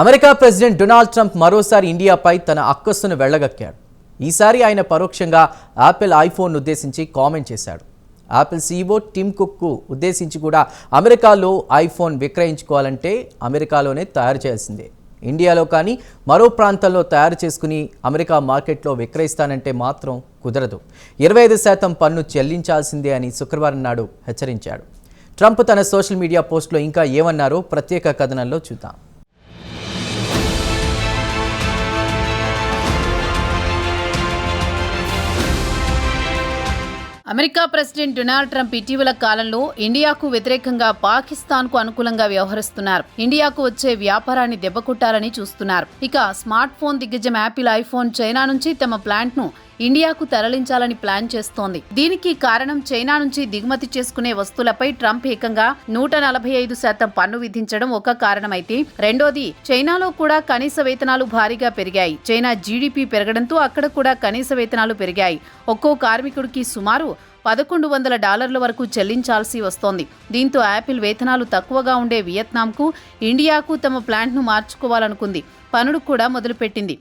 America president Donald Trump మరోసారి ఇండియాపై తన అక్కస్సును వెళ్ళగక్కాడు. ఈసారి ఆయన పరోక్షంగా యాపిల్ ఐఫోన్ ఉద్దేశించి కామెంట్ చేశాడు. యాపిల్ సీఈఓ టిమ్ కుక్కు ఉద్దేశించి కూడా అమెరికాలో ఐఫోన్ విక్రయించుకోవాలంటే అమెరికాలోనే తయారు చేయాల్సిందే. ఇండియాలో కానీ మరో ప్రాంతంలో తయారు చేసుకుని అమెరికా మార్కెట్లో విక్రయిస్తానంటే మాత్రం కుదరదు. ఇరవై ఐదు శాతం పన్ను చెల్లించాల్సిందే అని శుక్రవారం నాడు హెచ్చరించాడు. ట్రంప్ తన సోషల్ మీడియా పోస్టులో ఇంకా ఏమన్నారో ప్రత్యేక కథనంలో చూద్దాం. అమెరికా ప్రెసిడెంట్ డొనాల్డ్ ట్రంప్ ఇటీవల కాలంలో ఇండియాకు వ్యతిరేకంగా పాకిస్తాన్కు అనుకూలంగా వ్యవహరిస్తున్నారు. ఇండియాకు వచ్చే వ్యాపారాన్ని దెబ్బకొట్టాలని చూస్తున్నారు. ఇక స్మార్ట్ ఫోన్ దిగ్గజం యాపిల్ ఐఫోన్ చైనా నుంచి తమ ప్లాంట్ను ఇండియాకు తరలించాలని ప్లాన్ చేస్తోంది. దీనికి కారణం చైనా నుంచి దిగుమతి చేసుకునే వస్తువులపై ట్రంప్ ఏకంగా నూట నలభై ఐదు శాతం పన్ను విధించడం ఒక కారణమైతే రెండోది చైనాలో కూడా కనీస వేతనాలు భారీగా పెరిగాయి. చైనా జీడీపీ పెరగడంతో అక్కడ కూడా కనీస వేతనాలు పెరిగాయి. ఒక్కో కార్మికుడికి సుమారు పదకొండు వందల డాలర్ల వరకు చెల్లించాల్సి వస్తోంది. దీంతో యాపిల్ వేతనాలు తక్కువగా ఉండే వియత్నాంకు ఇండియాకు తమ ప్లాంట్ను మార్చుకోవాలనుకుంది. పనులు కూడా మొదలుపెట్టింది.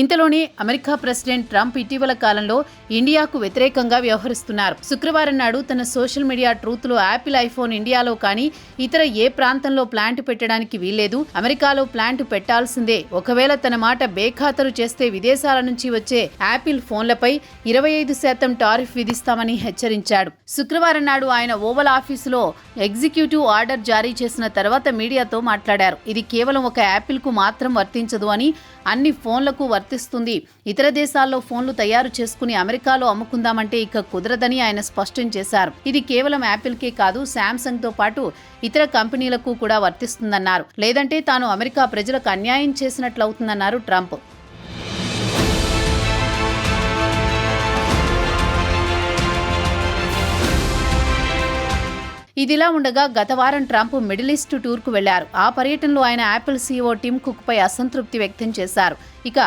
ఇంతలోనే అమెరికా ప్రెసిడెంట్ ట్రంప్ ఇటీవల కాలంలో ఇండియాకు వ్యతిరేకంగా వ్యవహరిస్తున్నారు. శుక్రవారం నాడు తన సోషల్ మీడియా ట్రూత్లో యాపిల్ ఐఫోన్ ఇండియాలో కానీ ఇతర ఏ ప్రాంతంలో ప్లాంట్ పెట్టడానికి వీల్లేదు. అమెరికాలో ప్లాంట్ పెట్టాల్సిందే. ఒకవేళ తన మాట బేఖాతరు చేస్తే విదేశాల నుంచి వచ్చే యాపిల్ ఫోన్లపై ఇరవై ఐదు శాతం టారిఫ్ విధిస్తామని హెచ్చరించాడు. శుక్రవారం నాడు ఆయన ఓవల్ ఆఫీసులో ఎగ్జిక్యూటివ్ ఆర్డర్ జారీ చేసిన తర్వాత మీడియాతో మాట్లాడారు. ఇది కేవలం ఒక యాపిల్కు మాత్రం వర్తించదు అని అన్ని ఫోన్లకు వర్తిస్తుంది. ఇతర దేశాల్లో ఫోన్లు తయారు చేసుకుని అమెరికాలో అమ్ముకుందామంటే ఇక కుదరదని ఆయన స్పష్టం చేశారు. ఇది కేవలం యాపిల్కే కాదు శాంసంగ్తో పాటు ఇతర కంపెనీలకు కూడా వర్తిస్తుందన్నారు. లేదంటే తాను అమెరికా ప్రజలకు అన్యాయం చేసినట్లవుతుందన్నారు ట్రంప్. ఇదిలా ఉండగా గత వారం ట్రంప్ మిడిల్ ఈస్ట్ టూర్కు వెళ్ళారు. ఆ పర్యటనలో ఆయన యాపిల్ సీఈఓ టిమ్ కుక్పై అసంతృప్తి వ్యక్తం చేశారు. ఇక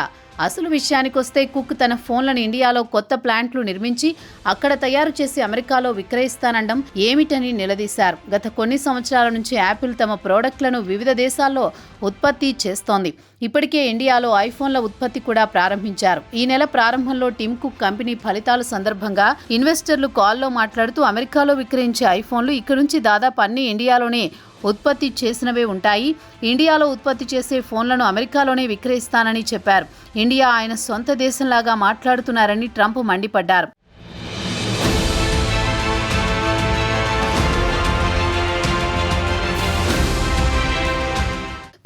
అసలు విషయానికొస్తే కుక్ తన ఫోన్లను ఇండియాలో కొత్త ప్లాంట్లు నిర్మించి అక్కడ తయారు చేసి అమెరికాలో విక్రయిస్తానడం ఏమిటని నిలదీశారు. గత కొన్ని సంవత్సరాల నుంచి యాపిల్ తమ ప్రోడక్ట్లను వివిధ దేశాల్లో ఉత్పత్తి చేస్తోంది. ఇప్పటికే ఇండియాలో ఐఫోన్ల ఉత్పత్తి కూడా ప్రారంభించారు. ఈ నెల ప్రారంభంలో టిమ్ కుక్ కంపెనీ ఫలితాల సందర్భంగా ఇన్వెస్టర్లు కాల్లో మాట్లాడుతూ అమెరికాలో విక్రయించే ఐఫోన్లు ఇక్కడి నుంచి దాదాపు అన్ని ఇండియాలోనే ఉత్పత్తి చేసినవే ఉంటాయి. ఇండియాలో ఉత్పత్తి చేసే ఫోన్లను అమెరికాలోనే విక్రయిస్తానని చెప్పారు. ఇండియా ఆయన సొంత దేశంలాగా మాట్లాడుతున్నారని ట్రంప్ మండిపడ్డారు.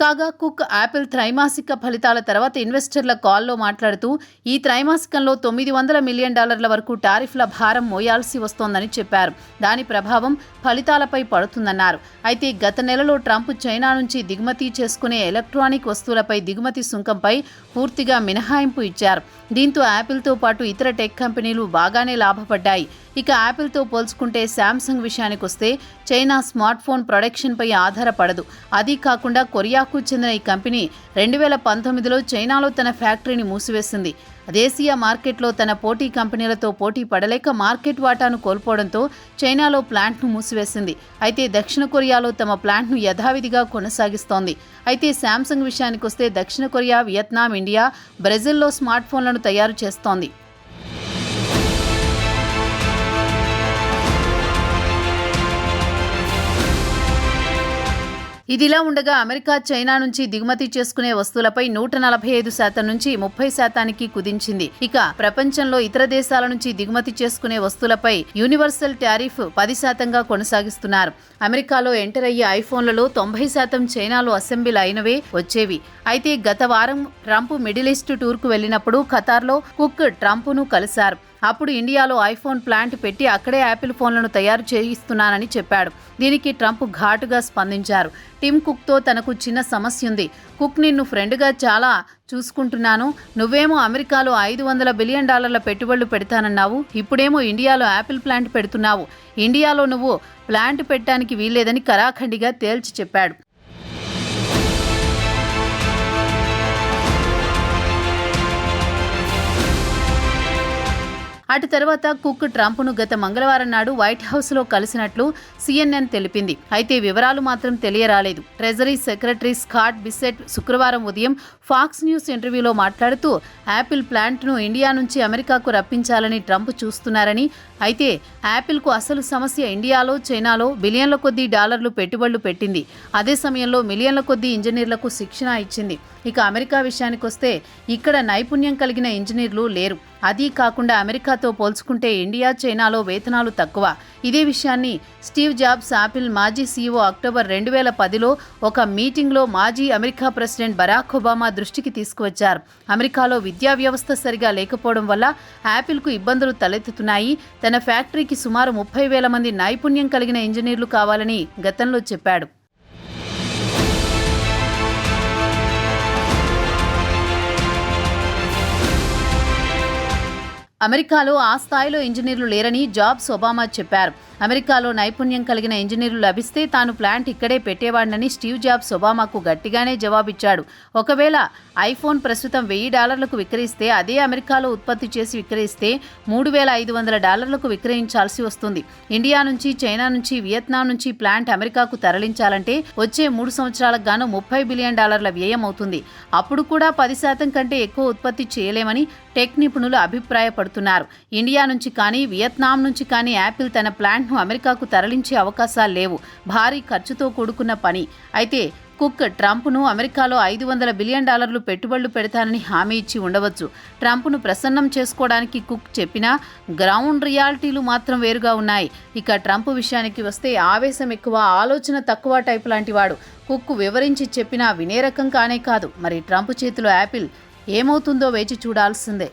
కాగా కుక్ యాపిల్ త్రైమాసిక ఫలితాల తర్వాత ఇన్వెస్టర్ల కాల్లో మాట్లాడుతూ ఈ త్రైమాసికంలో తొమ్మిది వందల మిలియన్ డాలర్ల వరకు టారిఫ్ల భారం మోయాల్సి వస్తోందని చెప్పారు. దాని ప్రభావం ఫలితాలపై పడుతుందన్నారు. అయితే గత నెలలో ట్రంప్ చైనా నుంచి దిగుమతి చేసుకునే ఎలక్ట్రానిక్ వస్తువులపై దిగుమతి సుంకంపై పూర్తిగా మినహాయింపు ఇచ్చారు. దీంతో యాపిల్తో పాటు ఇతర టెక్ కంపెనీలు బాగానే లాభపడ్డాయి. ఇక యాపిల్తో పోల్చుకుంటే శాంసంగ్ విషయానికొస్తే చైనా స్మార్ట్ ఫోన్ ప్రొడక్షన్పై ఆధారపడదు. అది కాకుండా కొరియాకు చెందిన ఈ కంపెనీ రెండు వేల పంతొమ్మిదిలో చైనాలో తన ఫ్యాక్టరీని మూసివేసింది. దేశీయ మార్కెట్లో తన పోటీ కంపెనీలతో పోటీ పడలేక మార్కెట్ వాటాను కోల్పోవడంతో చైనాలో ప్లాంట్ను మూసివేసింది. అయితే దక్షిణ కొరియాలో తమ ప్లాంట్ను యథావిధిగా కొనసాగిస్తోంది. అయితే శాంసంగ్ విషయానికొస్తే దక్షిణ కొరియా వియత్నాం ఇండియా బ్రెజిల్లో స్మార్ట్ ఫోన్లను తయారు చేస్తోంది. ఇదిలా ఉండగా అమెరికా చైనా నుంచి దిగుమతి చేసుకునే వస్తువులపై నూట నలభై ఐదు శాతం నుంచి ముప్పై శాతానికి కుదించింది. ఇక ప్రపంచంలో ఇతర దేశాల నుంచి దిగుమతి చేసుకునే వస్తువులపై యూనివర్సల్ టారిఫ్ పది శాతంగా కొనసాగిస్తున్నారు. అమెరికాలో ఎంటర్ అయ్యే ఐఫోన్లలో తొంభై శాతం చైనాలో అసెంబ్లీ అయినవే వచ్చేవి. అయితే గత వారం ట్రంప్ మిడిల్ ఈస్ట్ టూర్కు వెళ్ళినప్పుడు ఖతార్లో కుక్ ట్రంప్ను కలిశారు. అప్పుడు ఇండియాలో ఐఫోన్ ప్లాంట్ పెట్టి అక్కడే యాపిల్ ఫోన్లను తయారు చేయిస్తున్నానని చెప్పాడు. దీనికి ట్రంప్ ఘాటుగా స్పందించారు. టిమ్ కుక్తో తనకు చిన్న సమస్య ఉంది. కుక్ నిన్ను ఫ్రెండ్గా చాలా చూసుకుంటున్నాను. నువ్వేమో అమెరికాలో ఐదు వందల బిలియన్ డాలర్ల పెట్టుబడులు పెడతానన్నావు. ఇప్పుడేమో ఇండియాలో యాపిల్ ప్లాంట్ పెడుతున్నావు. ఇండియాలో నువ్వు ప్లాంట్ పెట్టడానికి వీల్లేదని కరాఖండిగా తేల్చి చెప్పాడు. అటు తర్వాత కుక్ ట్రంప్ను గత మంగళవారం నాడు వైట్ హౌస్లో కలిసినట్లు సిఎన్ఎన్ తెలిపింది. అయితే వివరాలు మాత్రం తెలియరాలేదు. ట్రెజరీ సెక్రటరీ స్కాట్ బిసెట్ శుక్రవారం ఉదయం ఫాక్స్ న్యూస్ ఇంటర్వ్యూలో మాట్లాడుతూ యాపిల్ ప్లాంట్ను ఇండియా నుంచి అమెరికాకు రప్పించాలని ట్రంప్ చూస్తున్నారని అయితే యాపిల్కు అసలు సమస్య ఇండియాలో చైనాలో బిలియన్ల కొద్దీ డాలర్లు పెట్టుబడులు పెట్టింది. అదే సమయంలో మిలియన్ల కొద్దీ ఇంజనీర్లకు శిక్షణ ఇచ్చింది. ఇక అమెరికా విషయానికొస్తే ఇక్కడ నైపుణ్యం కలిగిన ఇంజనీర్లు లేరు. అది కాకుండా అమెరికాతో పోల్చుకుంటే ఇండియా చైనాలో వేతనాలు తక్కువ. ఇదే విషయాన్ని స్టీవ్ జాబ్స్ ఆపిల్ మాజీ సీఈఓ అక్టోబర్ రెండు వేల పదిలో ఒక మీటింగ్లో మాజీ అమెరికా ప్రెసిడెంట్ బరాక్ ఒబామా దృష్టికి తీసుకువచ్చారు. అమెరికాలో విద్యా వ్యవస్థ సరిగా లేకపోవడం వల్ల యాపిల్కు ఇబ్బందులు తలెత్తుతున్నాయి. తన ఫ్యాక్టరీకి సుమారు ముప్పై వేల మంది నైపుణ్యం కలిగిన ఇంజనీర్లు కావాలని గతంలో చెప్పాడు. అమెరికాలో ఆ స్థాయిలో ఇంజనీర్లు లేరని జాబ్స్ ఒబామా చెప్పారు. అమెరికాలో నైపుణ్యం కలిగిన ఇంజనీర్లు లభిస్తే తాను ప్లాంట్ ఇక్కడే పెట్టేవాడినని స్టీవ్ జాబ్స్ ఒబామాకు గట్టిగానే జవాబిచ్చాడు. ఒకవేళ ఐఫోన్ ప్రస్తుతం వెయ్యి డాలర్లకు విక్రయిస్తే అదే అమెరికాలో ఉత్పత్తి చేసి విక్రయిస్తే మూడు వేల ఐదు వందల డాలర్లకు విక్రయించాల్సి వస్తుంది. ఇండియా నుంచి చైనా నుంచి వియత్నాం నుంచి ప్లాంట్ అమెరికాకు తరలించాలంటే వచ్చే మూడు సంవత్సరాలకు గాను ముప్పై బిలియన్ డాలర్ల వ్యయం అవుతుంది. అప్పుడు కూడా పది శాతం కంటే ఎక్కువ ఉత్పత్తి చేయలేమని టెక్ నిపుణులు అభిప్రాయపడుతున్నారు. ఇండియా నుంచి కానీ వియత్నాం నుంచి కానీ యాపిల్ తన ప్లాంట్ను అమెరికాకు తరలించే అవకాశాలు లేవు. భారీ ఖర్చుతో కూడుకున్న పని. అయితే కుక్ ట్రంప్ను అమెరికాలో ఐదు వందల బిలియన్ డాలర్లు పెట్టుబడులు పెడతానని హామీ ఇచ్చి ఉండవచ్చు. ట్రంప్ను ప్రసన్నం చేసుకోవడానికి కుక్ చెప్పినా గ్రౌండ్ రియాలిటీలు మాత్రం వేరుగా ఉన్నాయి. ఇక ట్రంప్ విషయానికి వస్తే ఆవేశం ఎక్కువ ఆలోచన తక్కువ టైపు లాంటివాడు కుక్ వివరించి చెప్పినా వినే రకం కానే కాదు. మరి ట్రంప్ చేతిలో యాపిల్ ఏమవుతుందో వేచి చూడాల్సిందే.